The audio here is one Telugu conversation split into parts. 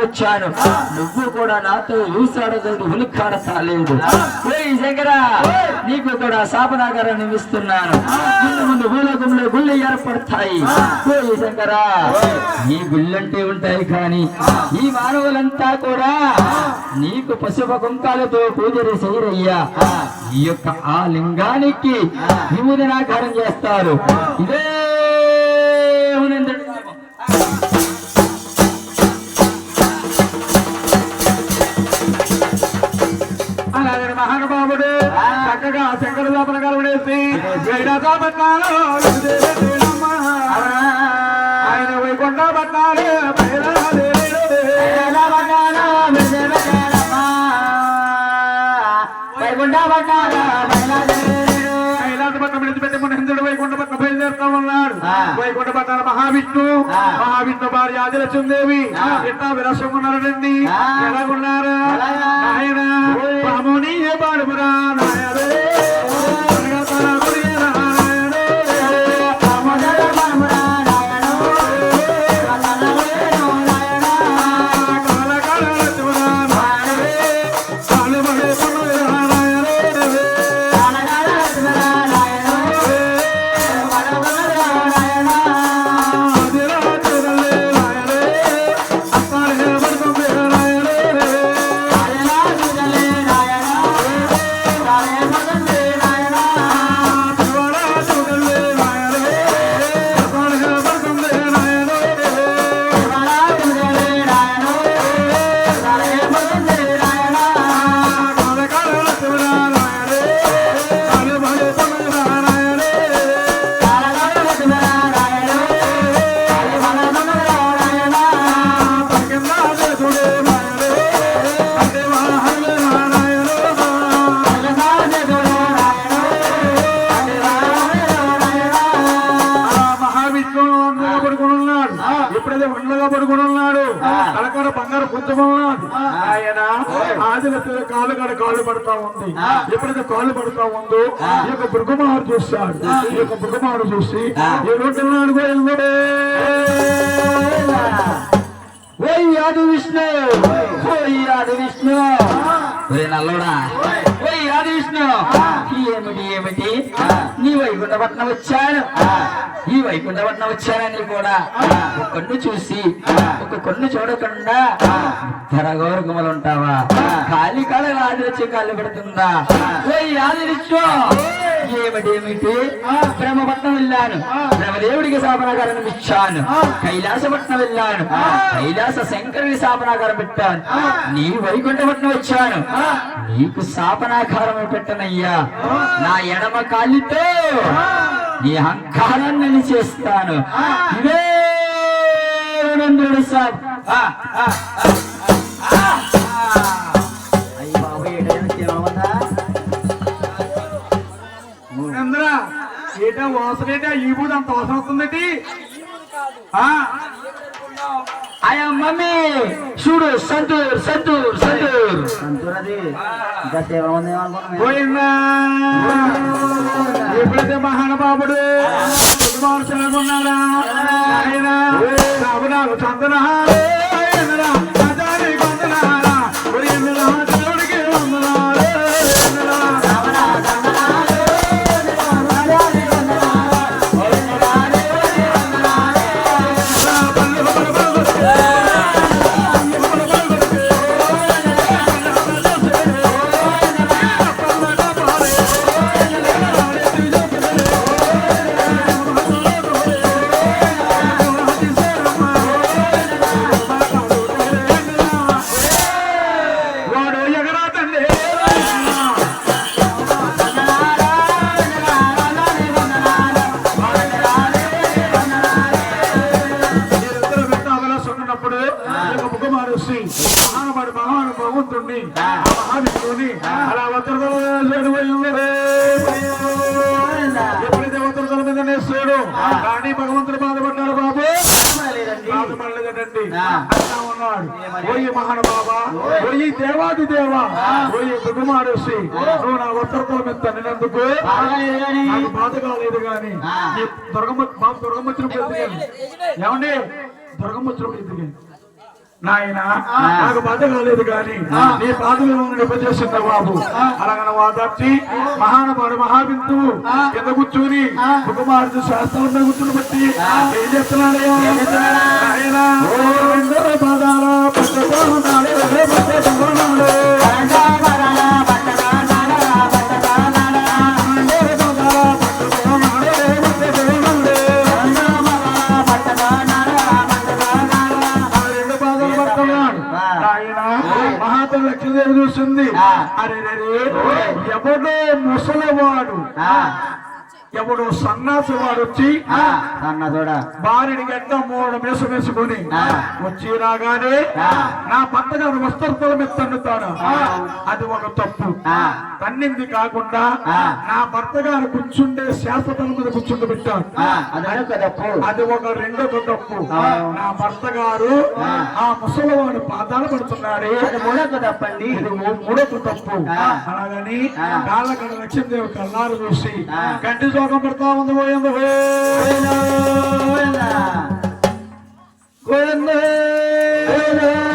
వచ్చాను. నువ్వు కూడా నాతో ఊసాడగలదు ఉలుక్కాడతాలేదు నీకు కూడా శాపనాగారాన్ని ఇస్తున్నాను. ముందు ముందు భూలోకంలో గుళ్ళు ఏర్పడతాయి. ఓయ్ శంకర ఈ గుళ్ళంటే ఉంటాయి కానీ ఈ మానవులంతా కూడా నీకు పశువ కుంకాలతో పూజలు చేయరయ్యా. ఈ యొక్క ఆ లింగానికి విముదనాకారం చేస్తారు. ఇదే మునందుడు మహానుభావుడు చక్కగా శంకర లోపల కలవడేసి మహావిష్ణు భార్య ఆదిలక్ష్మీదేవి. ఎట్టా విరసం ఉన్నారండి ఎలాగున్నారు? నాయన. పాముని పాడుమురా నాయనే. ఎప్పుడైతే ఉండగా పడుకుని ఉన్నాడు కలకడ బంగారు పుంజం ఉన్నాడు ఆయన ఆదిలతో కాలు కాడ కాళ్ళు పడతా ఉంది. ఎప్పుడైతే కాళ్ళు పడతా ఉందో ఈ యొక్క మృగమారు చూస్తాడు. ఈ యొక్క మృగమారు చూసి ఏమంటున్నాడు గోవిందుడే ఓయ్ ఆది విష్ణు. ఓయ్ ఆది విష్ణు. నల్లోడా. విష్ణు ఏమిటి ఏమిటి? నీ వైకుంఠపట్నం వచ్చాను ఈ వైకుంఠపట్నం వచ్చానని కూడా ఒక కన్ను చూసి ఒక కన్ను చూడకుండా ధరగౌరకములు ఉంటావా? ఖాళీ కాళ్ళ ఆది వచ్చి కాళ్ళు పెడుతుందా? ఓయ్ ఆది ఏమిటి బ్రహ్మపట్నం వెళ్ళాను బ్రహ్మదేవుడికి శాపనాగారం ఇచ్చాను. కైలాసపట్నం వెళ్ళాను కైలాస శంకరుడి శాపనాగారం పెట్టాను. నీ వైకుంఠపట్నం వచ్చాను. నీకు శాపనాకారం పెట్టనయ్యా. నా ఎడమ కాలితో నీ అహంకారాన్ని చేస్తాను. ఇదే వీరేంద్రుడి ఏటా వాసన ఏంటా? ఈ బూది అంత వాసన వస్తుందటి ఆ, ఆయా మమ్మీ. చూడు సంతూర్ సంతూర్ సంతూర్. పోయిందా? ఎప్పుడైతే మహానుభావుడు ఆయన? సాబునాలు మహానుభావ ఓయి దేవాది దేవ ఓయి ముఖమారుసి నువ్వు నా ఉత్తరదల మీద తన్నినందుకు నాకు బాధ కాలేదు కానీ దుర్గమ్మ మా దుర్గమ్మ వచ్చినప్పుడు ఏమండి? దుర్గమ్మ వచ్చినప్పుడు ఎందుకని నాయన నాకు బాధ కాలేదు కానీ నీ పాదలు నిపజేస్తున్నా బాబు. అలాగన వాదార్చి మహానుభావుడు మహాబిందువు కింద కూర్చొని కుమారుడు శాస్త్రం కూర్చుని బట్టి ఏం చెప్తున్నాడు పాదాల ముసలివాడు ఎవడో సన్నాసి వాడు వచ్చి భార్యని గడ్డ మూడు మేసు వేసుకొని వచ్చి రాగానే నా భర్త గారు వస్త్రతల మీద తన్నుతాడు అది ఒక తప్పు. తన్నింది కాకుండా నా భర్త గారు కూర్చుండే శాశ్వతల మీద కూర్చుండి పెట్టాడు. అదే ఒక రెండో తప్పు. నా భర్త గారు ఆ. ముసలివాడు పాదాలు పడుతున్నాడే మూడొక తప్పండి. ఇది మూడో తప్పు. అలాగని కాళ్ళకడ లక్ష్మీదేవి కల్లారు చూసి కంటి శోకం పెడతా ఉంది పోయింది ప్రాణేశ్వర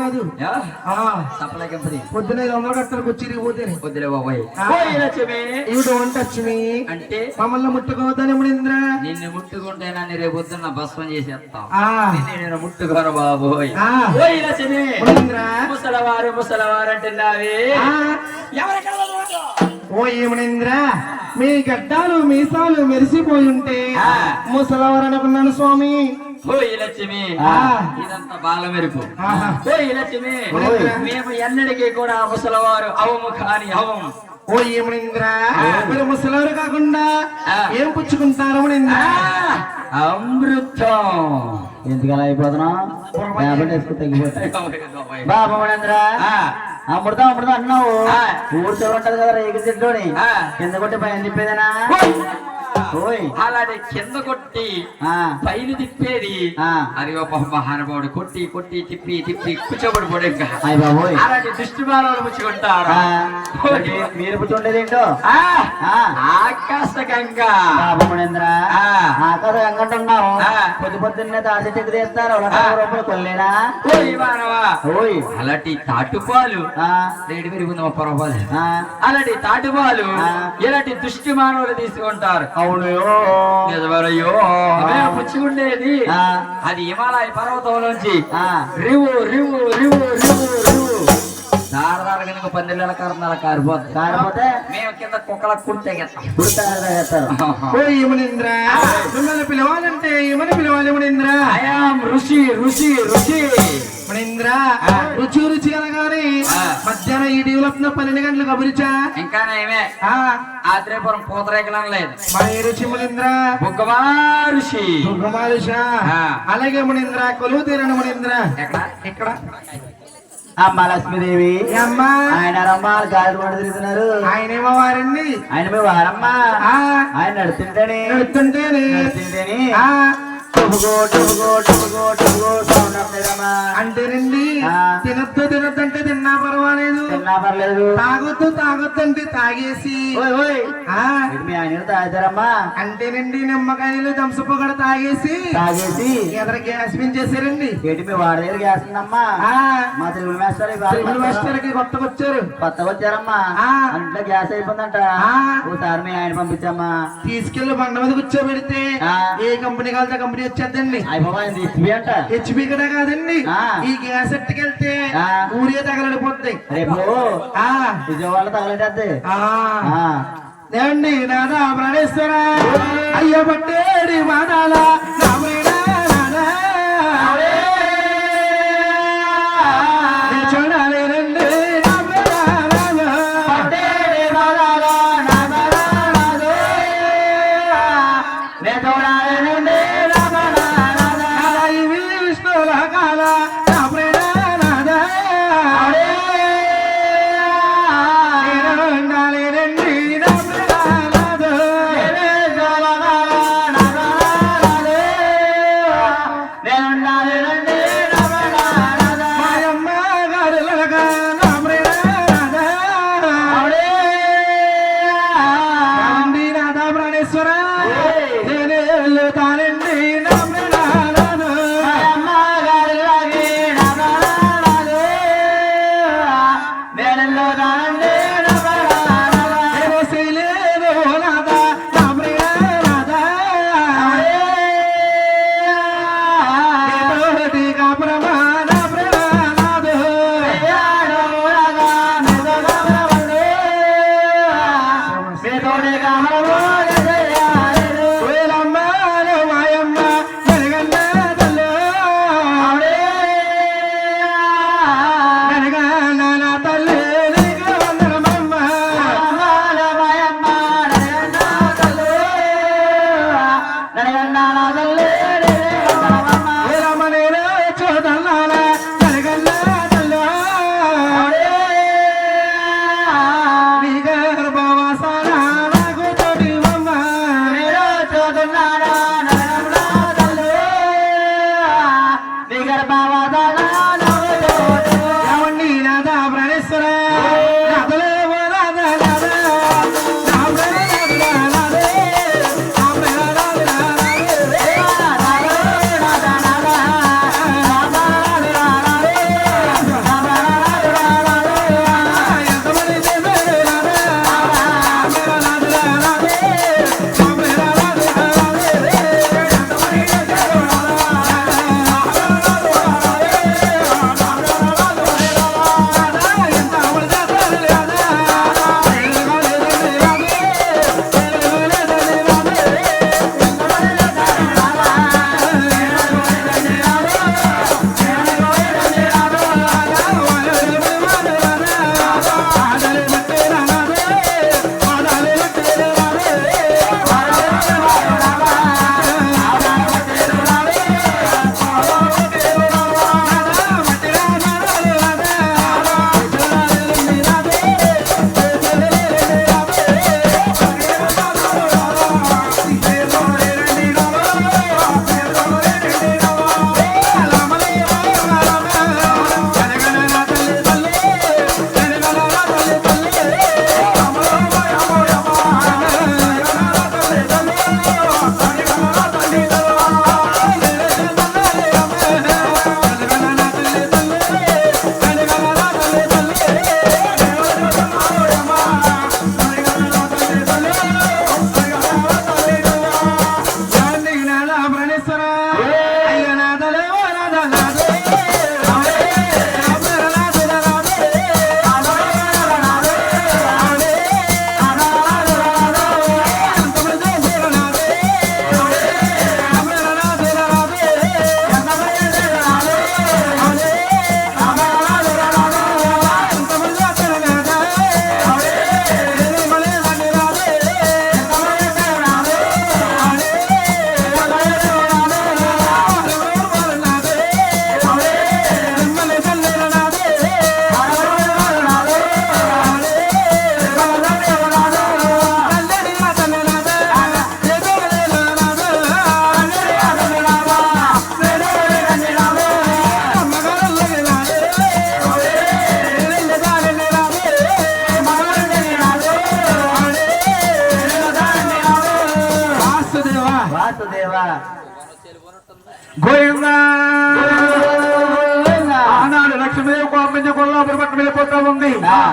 కాదు. ఆ, పొద్దున ఐదు వందలు కట్టారు కుర్చీలు పోతే వద్దులే బాబాయ్. ఆ. ఓయ్ లక్ష్మి. ఇవి డోంట్ టచ్ మీ అంటే? మమ్మల్ని ముట్టుకోవద్దని ముడింద్ర నిన్ను ముట్టుకుంటే నన్ను రేపు పొద్దున్న భస్మం చేసేస్తాం. నేను ముట్టుకోను బాబోయ్. ముసలవారు ముసలవారు అంటున్నావే. ఓ ఏమనింద్ర మీ గడ్డాలు మీసాలు మెరిసిపోయి ఉంటే. ముసలవారు అనుకున్నాను స్వామి. ఓయ్ లక్ష్మి. ఇదంతా బాల మెరుపు. ఓయ్ లక్ష్మి. మేము ఎన్నడికి కూడా ముసలవారు అవము కాని అవము. ఓ ఏమనింద్ర? మీరు ముసలవారు కాకుండా. ఏం పుచ్చుకుంటారు అమృతం. ఎందుకలా అయిపోతున్నా బాబా మణేంద్ర అమృతం అమృతం అన్నావు. ఆ. ఊరితో ఉంటది కదా రేగు చెట్టుని ఆ. కింద కొట్టి పైన తిప్పేదేనా? ఓయ్. అలానే కింద కొట్టి ఆ, పైన తిప్పేది. ఆ. అది ఒక మహానుభావుడు కొట్టి కొట్టి తిప్పి తిప్పి కూర్చోబడి బాబోయ్. అలాంటి దృష్టి బాణాలు ముచ్చుకుంటారు. మరి పుచ్చుండేదేంటో ఆ, ఆ. ఆకాశగంగా బాబా మణేంద్ర ఆ. ఆకాశ అంటున్నావు. ఆ. పొద్దు పొద్దున్నే తాసి చెక్కు తీస్తారు రూపాయలు కొల్లేనా ఓయ్ అలాంటి తాటుపాలు. రేటు పెరుగుంది ముప్పై రూపాయలు అలాంటి తాటుపాలు. ఇలాంటి దృష్టి మానవులు తీసుకుంటారు? అవును. పుచ్చుకుండేది ఆ. అది హిమాలయ పర్వతంలోంచి ఆ. రివు రివు రివు రివు రివు. దారదార కనుక పందిళ్ళ కారణాల కారిపోతుంది కాకపోతే మేము కింద కుక్కల ఏమనింద్ర మిమ్మల్ని పిలవాలంటే ఏమని పిలవాలి మునింద్ర ఐఆమ్ ఋషి ఋషి ఋషి. మునింద్ర రుచి రుచి అనగానే. మధ్యాహ్నం ఈ డెవలప్ పన్నెండు గంటలు కబురిచా ఇంకా నేమే. ఆ, ఆత్రేయపురం పూతరేకలం లేదు. మా ఏడు చిములింద్ర బుగ్గమారుషి దుర్గమాలిష ఆ. అలాగే మునింద్ర కొలువు తీరని మునింద్ర ఎక్కడ? ఇక్కడ. అమ్మ లక్ష్మీదేవి. ఆయన రమ్మ గాలి పడి తిరుగుతున్నారు. ఆయనేమో వారండి. ఆయన మీ వారమ్మా. ఆయన నడుతుంటేనే నడుస్తుంటేనే. నడుతుంటేనే అంటేనండి. తినొద్దు తినొద్దు అంటే తిన్నా పర్వాలేదు. తిన్నా పర్లేదు. తాగొద్దు తాగొద్దు అంటే తాగేసి మీ ఆయన తాగుతారమ్మా. అంటేనండి నిమ్మకాయలు దంసపు కూడా తాగేసి. తాగేసి. ఎదర గ్యాస్ పెంచేశారండి ఏంటి మీ వాడి దగ్గర వేస్తుందమ్మా ఆ. మా తెలుగు మాస్టర్ మాస్టర్కి కొత్తగా వచ్చారు. కొత్తగా వచ్చారమ్మా. ఆ. అంట్లో గ్యాస్ అయిపోయిందంట. ఓసారి మీ ఆయన పంపించమ్మా. తీసుకెళ్ళి బండ మీద కూర్చోబెడితే. ఏ కంపెనీ కావాలంటే ఆ కంపెనీ వచ్చేద్దండి. అంట. హెచ్పి కూడా కాదండి. ఆ. ఈ గ్యాస్ ఎట్టుకెళ్తే ఆ. ఊరే తగలడిపోతాయి రేపు ఆ. విజయవాడ ఏమండి నాదా ప్రాణేశ్వర అయ్య పట్టేడి మాదాల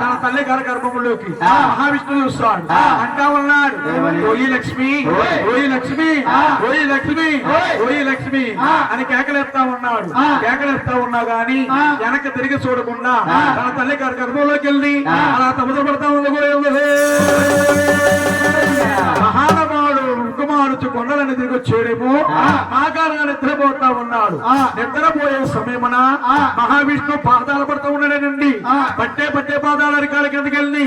తన తల్లి గారి గర్భంలోకి మహావిష్ణువు చూస్తాడు అంటా ఉన్నాడు ఓయి లక్ష్మి ఓయి. లక్ష్మి ఓయి లక్ష్మి ఓయి. లక్ష్మి అని కేకలేస్తా ఉన్నాడు. కేకలేస్తా ఉన్నా గాని వెనక్కి తిరిగి చూడకుండా తన తల్లి గారి గర్భంలోకి వెళ్ళి అలా తమదు పడతా ఉంది గోవిందా. మారుతు కొండలను తిరిగి చేయడము ఆ. కారణంగా నిద్రపోతా ఉన్నాడు. నిద్రపోయే సమయమున మహావిష్ణు పాదాలు పడుతూ ఉన్నాడేనండి పట్టే పట్టే పాదాలు అరికాల కిందకి వెళ్ళి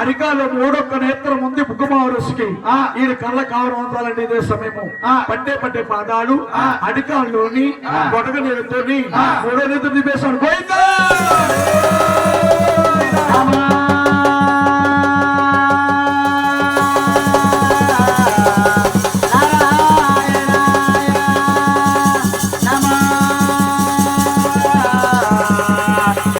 అరికాలు మూడొక్క నేత్రం ఉంది బుగ్గ ఈయన కళ్ళ కావడం ఉండాలండి ఇదే సమయము. పట్టే పట్టే పాదాలు అరికాల్లోని గొడగ నీళ్ళతో మూడో నిద్ర దిపేశాడు. పోయిందా